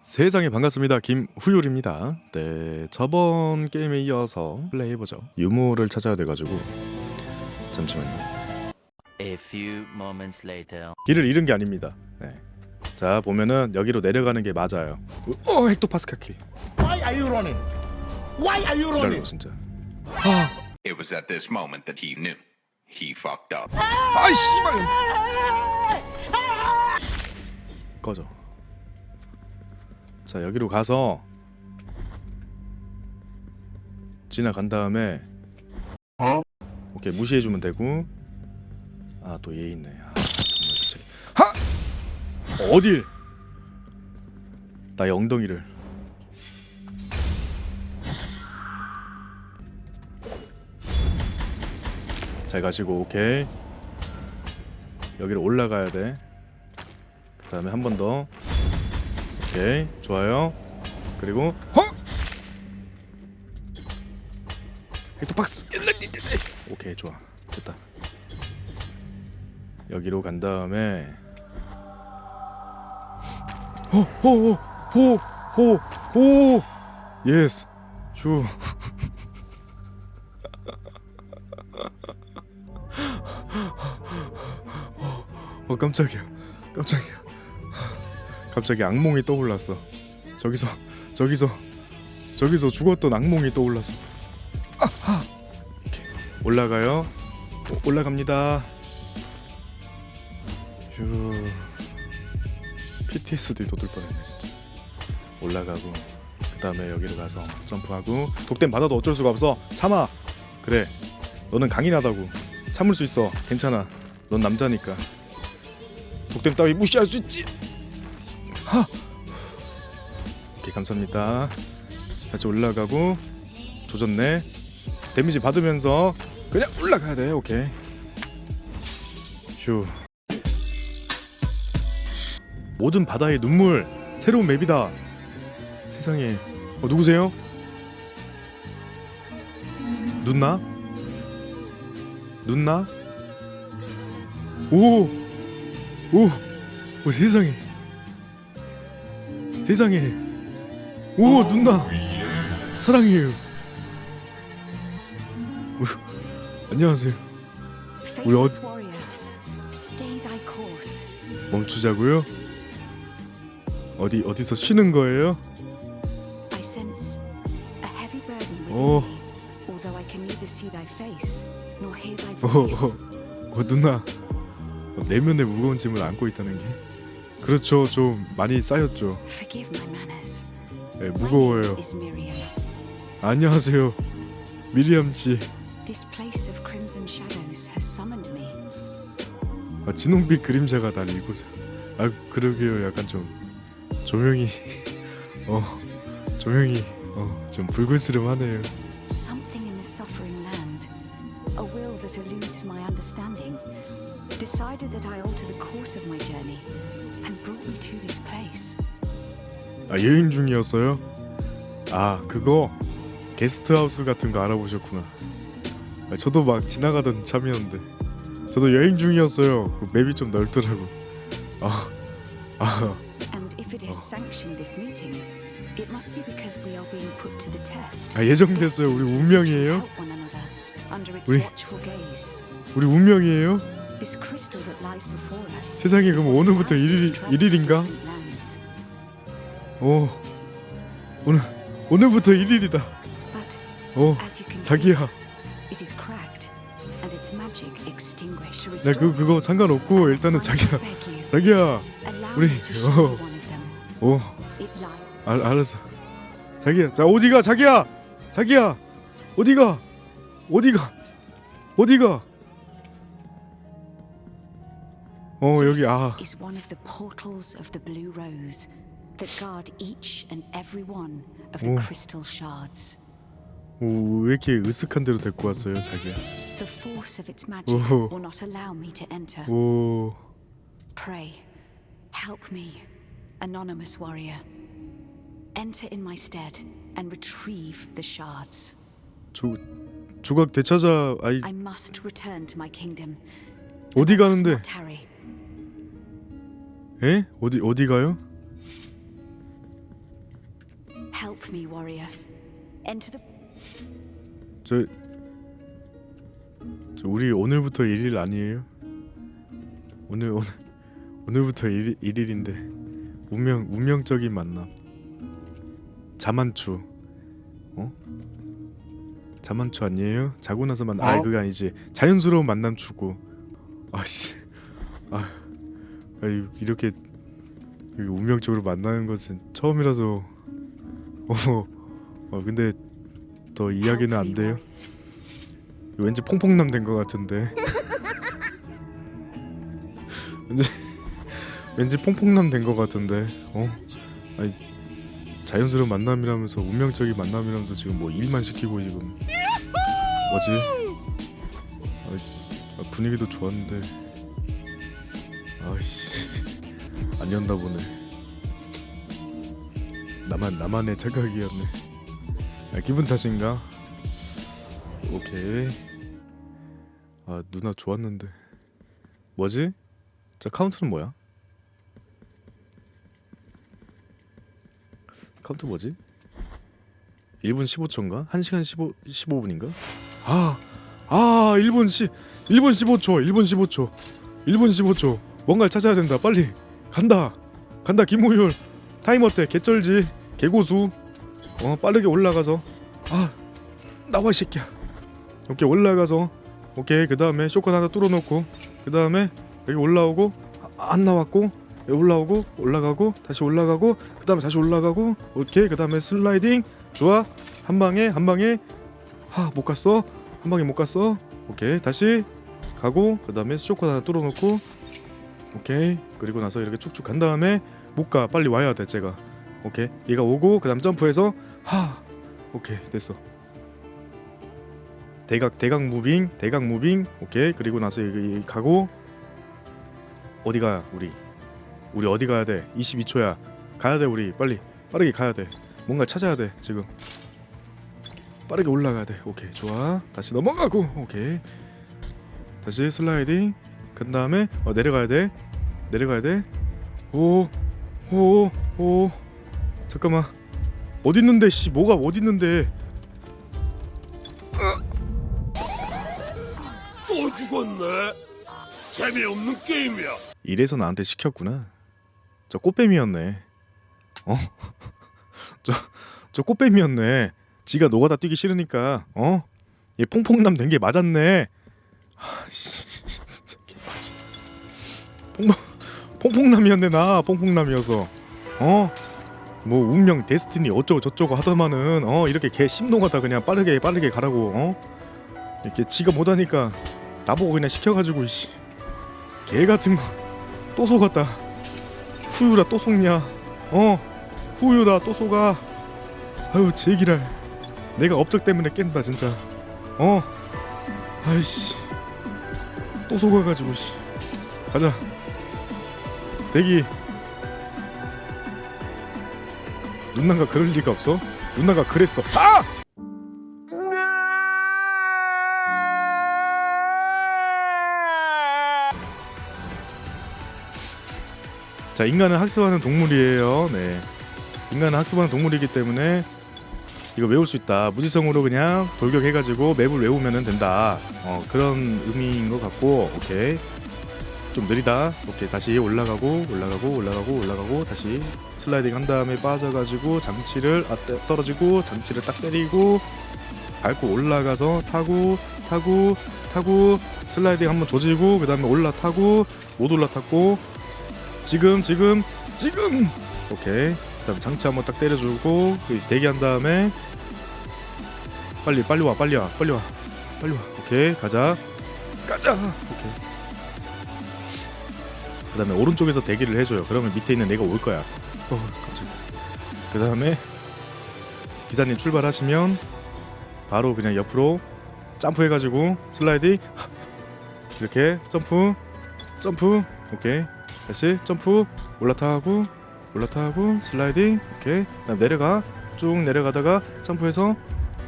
세상에 반갑습니다. 김후율입니다. 네, 저번 게임에 이어서 플레이 해보죠. 유모를 찾아야 돼가지고 잠시만요. A few moments later. 길을 잃은 게 아닙니다. 네. 자 보면은 여기로 내려가는 게 맞아요. 어 헥토파스카키 Why are you running? Why are you 지랄로 running? 진짜. It was at this moment that he knew. He fucked up. 아이 씨발. 꺼져. 자 여기로 가서 지나간 다음에 오케이 무시해주면 되고 아 또 얘 있네. 아, 정말 갑자기 하 어딜 나의 엉덩이를 잘 가시고 오케이 여기로 올라가야 돼. 그 다음에 한 번 더. 오케이 좋아요. 그리고 허. 헥토박스. 오케이 좋아. 됐다. 여기로 간 다음에 호호호호호호. 예스 휴어 깜짝이야. 깜짝이야 갑자기 악몽이 떠올랐어. 저기서 저기서 저기서 죽었던 악몽이 떠올랐어. 아하! 이렇게 올라가요. 오, 올라갑니다. 휴. PTSD 돋을 뻔했네 진짜. 올라가고 그 다음에 여기로 가서 점프하고 독댐 받아도 어쩔 수가 없어. 참아! 그래. 너는 강인하다고. 참을 수 있어. 괜찮아. 넌 남자니까. 독댐 따위 무시할 수 있지 하 오케이 감사합니다 다시 올라가고 조졌네 데미지 받으면서 그냥 올라가야 돼 오케이 휴 모든 바다의 눈물 새로운 맵이다 세상에 어, 누구세요? 눈나? 눈나? 오! 오! 오 세상에 세상에 오 눈나 사랑해요 오, 안녕하세요 우리 어-. 멈추자고요? 어디 어디서 쉬는 거예요? Oh. thy 어. 어, 어 누나 어, 내면의 무거운 짐을 안고 있다는 게 그렇죠 좀 많이 쌓였죠. 네, 무거워요. 안녕하세요 미리암 씨. 아, 진홍빛 그림자가 날 이곳에 아 그러게요 약간 좀 조명이 어 조명이 어좀 불그스름하네요 decided that I alter the course of my journey and brought me to this place. 아 여행 중이었어요? 아 그거 게스트하우스 같은 거 알아보셨구나 아, 저도 막 지나가던 참이었는데 저도 여행 중이었어요 그 맵이 좀 넓더라고 아, 아 And if it has sanctioned this meeting, it must be because we are being put to the test. 아, 예정됐어요 우리 운명이에요? 우리-. 우리 운명이에요? This crystal that lies before us. 세상에, 그럼 오늘부터 allows 일일- us to travel to 일일인가? distant lands. 어 오늘 오늘부터 1일이다 But 어 as you can see, 자기야 나 그 그거 상관없고 일단은 자기야 자기야 우리- 어. 어 lies. 알, 알았어 자기야 자 어디가 자기야 자기야 어디가 어디가 어디가 어 여기 아 is one of the portals of the Blue Rose that guard each and every one of the 오. crystal shards. 오, 왜 이렇게 으슥한 데로 데리고 왔어요 자기야 The force of its magic 오. will not allow me to enter. 오 Pray, help me, anonymous warrior. Enter in my stead and retrieve the shards. 조, 조각 되찾아 아이 I must return to my kingdom. 어디 I must 가는데 not tarry. 에? 어디 어디 가요? me, warrior. Enter the 저, 저 우리 오늘부터 1일 아니에요? 오늘 오늘 오늘부터 1, 1일인데 운명 운명적인 만남. 자만추. 어? 자만추 아니에요? 자고 나서 만 아, 그게 아니지. 자연스러운 만남 추구. 아씨. 아. 아 이- 이렇게 이렇게 운명적으로 만나는 것은 처음이라서 어. 어 근데 더 이야기는 안 돼요. 왠지 퐁퐁남 된 것 같은데. 왠지 왠지 퐁퐁남 된 것 같은데. 어? 아니 자연스러운 만남이라면서 운명적인 만남이라면서 지금 뭐 일만 시키고 지금 뭐지? 아, 분위기도 좋았는데. 아씨 아니었나 보네. 나만 나만의 착각이었네. 아, 기분 탓인가? 오케이. 아 누나 좋았는데. 뭐지? 자 카운트는 뭐야? 카운트 뭐지? 1분 15초인가? 1시간 15 15분인가? 아. 아, 1분 10 1분 15초. 1분 15초. 1분 15초. 뭔가를 찾아야 된다. 빨리. 간다. 간다. 김우율. 타임 어때? 개쩔지. 개고수. 어, 빠르게 올라가서 아, 나와 이 새끼야. 오케이 올라가서 오케이 그 다음에 쇼컷 하나 뚫어놓고 그 다음에 여기 올라오고 아, 안 나왔고 올라오고 올라가고 다시 올라가고 그 다음에 다시 올라가고 오케이 그 다음에 슬라이딩 좋아 한 방에 한 방에 하못 갔어 한 방에 못 갔어 오케이 다시 가고 그 다음에 쇼컷 하나 뚫어놓고 오케이. 그리고 나서 이렇게 쭉쭉 간 다음에 못 가 빨리 와야 돼 제가. 오케이. 얘가 오고 그 다음 점프해서 하! 오케이. 됐어. 대각 대각 무빙 대각 무빙. 오케이. 그리고 나서 여기 가고. 어디 가 우리? 우리 어디 가야 돼? 22초야. 가야 돼 우리. 빨리. 빠르게 가야 돼. 뭔가 찾아야 돼 지금. 빠르게 올라가야 돼. 오케이. 좋아. 다시 넘어가고. 오케이. 다시 슬라이딩 그 다음에 어, 내려가야 돼 내려가야 돼오오 오 잠깐만 어디 있는데 씨 뭐가 어디 있는데 또 죽었네. 재미없는 게임이야. 이래서 나한테 시켰구나. 저 꽃뱀이었네. 어? 저, 저 꽃뱀이었네. 지가 노가다 뛰기 싫으니까, 어? 얘 퐁퐁남 된 게 맞았네. 아, 씨, 진짜 개빡치. 퐁퐁, 퐁퐁남이었네, 나. 퐁퐁남이어서. 어? 뭐, 운명, 데스티니, 어쩌고 저쩌고 하더만은, 어? 이렇게 개 심노가다 그냥 빠르게, 빠르게 가라고, 어? 이렇게 지가 못하니까 나보고 그냥 시켜가지고, 씨. 개 같은 거. 또 속았다. 후유라 또 속냐? 어? 후유라 또 속아. 아유 제기랄. 내가 업적 때문에 깬다 진짜. 어? 아이씨. 또 속아가지고 씨. 가자. 대기. 누나가 그럴 리가 없어? 누나가 그랬어. 아! 자 인간은 학습하는 동물이에요. 네. 인간은 학습하는 동물이기 때문에 이거 외울 수 있다. 무지성으로 그냥 돌격해가지고 맵을 외우면 된다. 어, 그런 의미인 것 같고 오케이. 좀 느리다. 오케이 다시 올라가고 올라가고 올라가고 올라가고 다시 슬라이딩 한 다음에 빠져가지고 장치를 아, 떠- 떨어지고 장치를 딱 때리고 밟고 올라가서 타고 타고 타고 슬라이딩 한번 조지고 그 다음에 올라타고 못 올라탔고 지금 지금 지금! 오케이. 그다음 장치 한번 딱 때려주고 그 대기한 다음에 빨리 빨리 와 빨리 와 빨리 와 빨리 와. 오케이 가자. 가자! 오케이 그 다음에 오른쪽에서 대기를 해줘요. 그러면 밑에 있는 내가 올 거야. 어 깜짝이야 그 다음에 기사님 출발하시면 바로 그냥 옆으로 점프해가지고 슬라이딩. 이렇게 점프 점프. 오케이. 다시 점프. 올라타고 올라타고 슬라이딩. 오케이. 그다음 내려가. 쭉 내려가다가 점프해서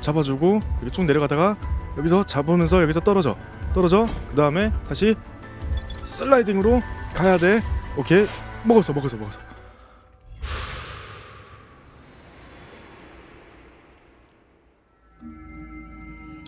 잡아주고 이렇게 쭉 내려가다가 여기서 잡으면서 여기서 떨어져. 떨어져. 그 다음에 다시 슬라이딩으로 가야 돼. 오케이. 먹었어, 먹었어, 먹었어.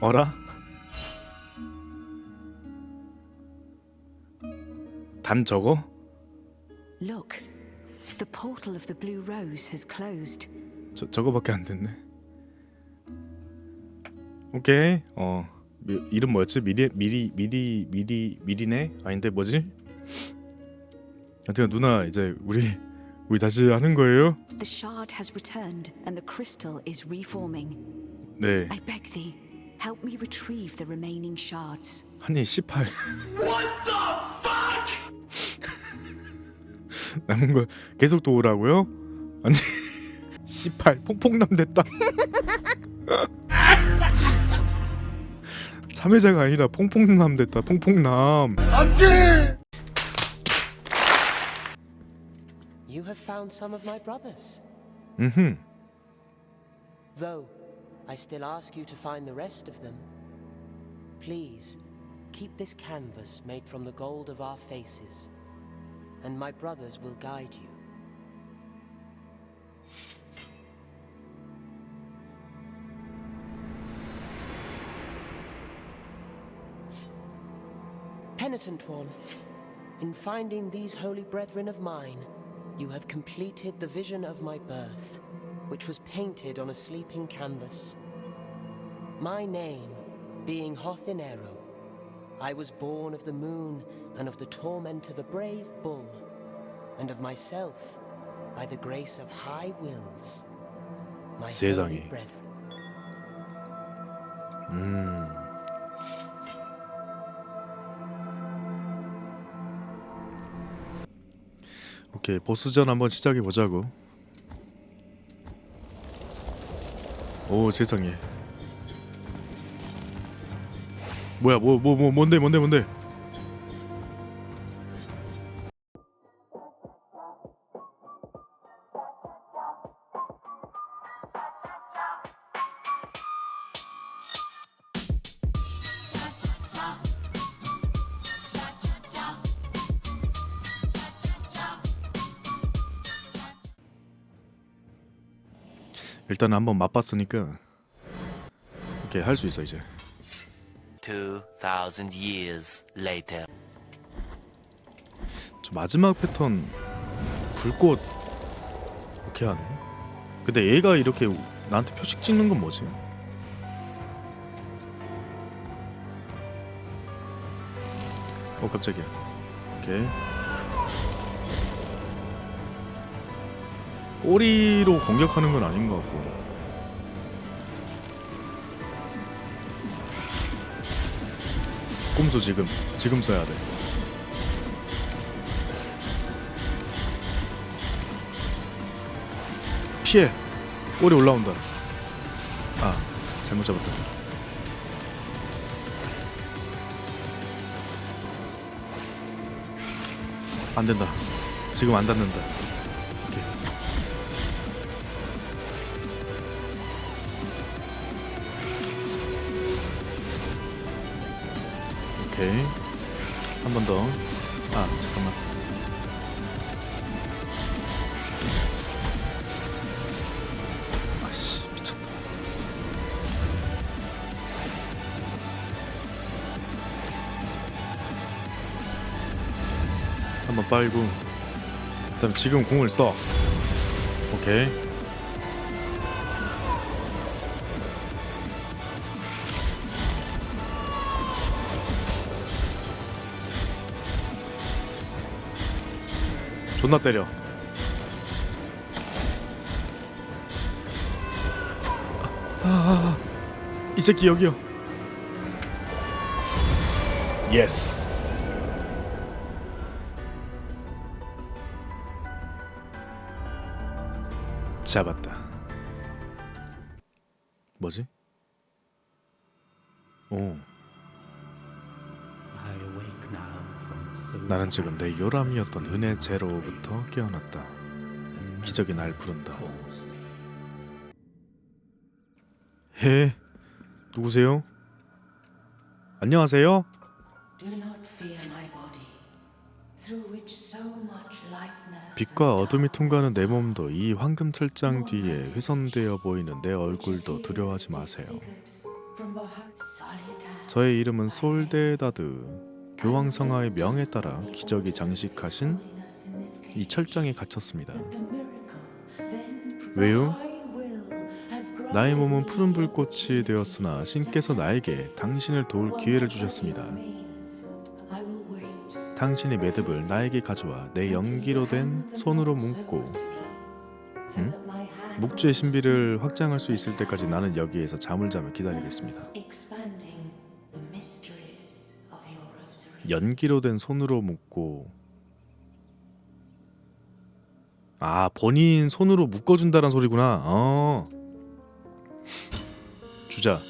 어라? 단 저거? Look, the portal of the Blue Rose has closed. 저 저거밖에 안 됐네. 오케이. 어. 미, 이름 뭐였지? 미리 미리 미리 미리 미리네? 아닌데 뭐지? 하여튼 누나 이제 우리 우리 다시 하는 거예요? The shard has returned and the crystal is reforming. 네. I beg thee, help me retrieve the remaining shards. 한이 18. 남은 거 계속 도우라고요? 아니 18 퐁퐁남 됐다. 참여자가 아니라 퐁퐁남 됐다. 퐁퐁남. You have found some of my brothers. Mm-hmm. Though, I still ask you to find the rest of them. Please, keep this canvas made from the gold of our faces, and my brothers will guide you. Penitent one, in finding these holy brethren of mine, you have completed the vision of my birth, which was painted on a sleeping canvas. My name being Hothinero, I was born of the moon and of the torment of a brave bull, and of myself by the grace of high wills. My holy 세상에. brethren. 음. 오케이 보스전 한번 시작해 보자고. 오 세상에. 뭐야 뭐 뭐 뭐 뭔데 뭔데 뭔데? 일단 한번 맛봤으니까 오케이 할수 있어 이제. 2,000 years later. 저 마지막 패턴 불꽃 이렇게 하네. 근데 얘가 이렇게 나한테 표식 찍는 건 뭐지? 어 깜짝이야. 오케이. 꼬리로 공격하는 건 아닌 것 같고. 꼼수 지금 지금 써야 돼. 피해. 꼬리 올라온다. 아 잘못 잡았다. 안 된다. 지금 안 닿는다 오케이. 한 번 더. 아 잠깐만. 아씨 미쳤다. 한 번 빨고. 그다음 지금 궁을 써. 오케이 존나 때려 이 새끼 여기요. 예스. 잡았다. 나는 지금 내 요람이었던 은혜 제로부터 깨어났다. 기적이 날 부른다. 해 누구세요? 안녕하세요. 빛과 어둠이 통과하는 내 몸도 이 황금 철장 뒤에 훼손되어 보이는 내 얼굴도 두려워하지 마세요. 저의 이름은 솔데다드. 교황성하의 명에 따라 기적이 장식하신 이 철장에 갇혔습니다. 왜요? 나의 몸은 푸른 불꽃이 되었으나 신께서 나에게 당신을 도울 기회를 주셨습니다. 당신의 매듭을 나에게 가져와 내 연기로 된 손으로 묶고 hand 묵주의 신비를 확장할 수 있을 때까지 나는 여기에서 잠을 자며 기다리겠습니다. 연기로 된 손으로 묶고 아 본인 손으로 묶어준다는 소리구나. 어. 주자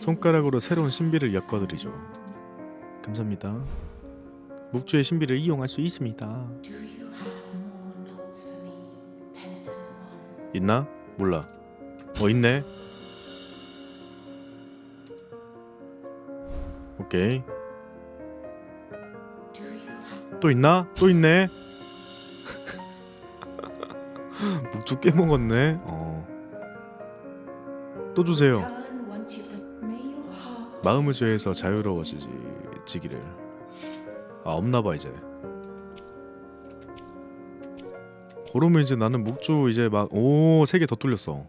손가락으로 새로운 신비를 엮어드리죠. 감사합니다. 묵주의 신비를 이용할 수 있습니다. 있나? 몰라. 어 있네. 오케이. 또 있나? 또 있네. 묵주 꽤 먹었네. 어. 또 주세요. 마음의 죄에서 자유로워지기를. 아 없나봐 이제. 그러면 이제 나는 묵주 이제 막 오 세 개 더 뚫렸어.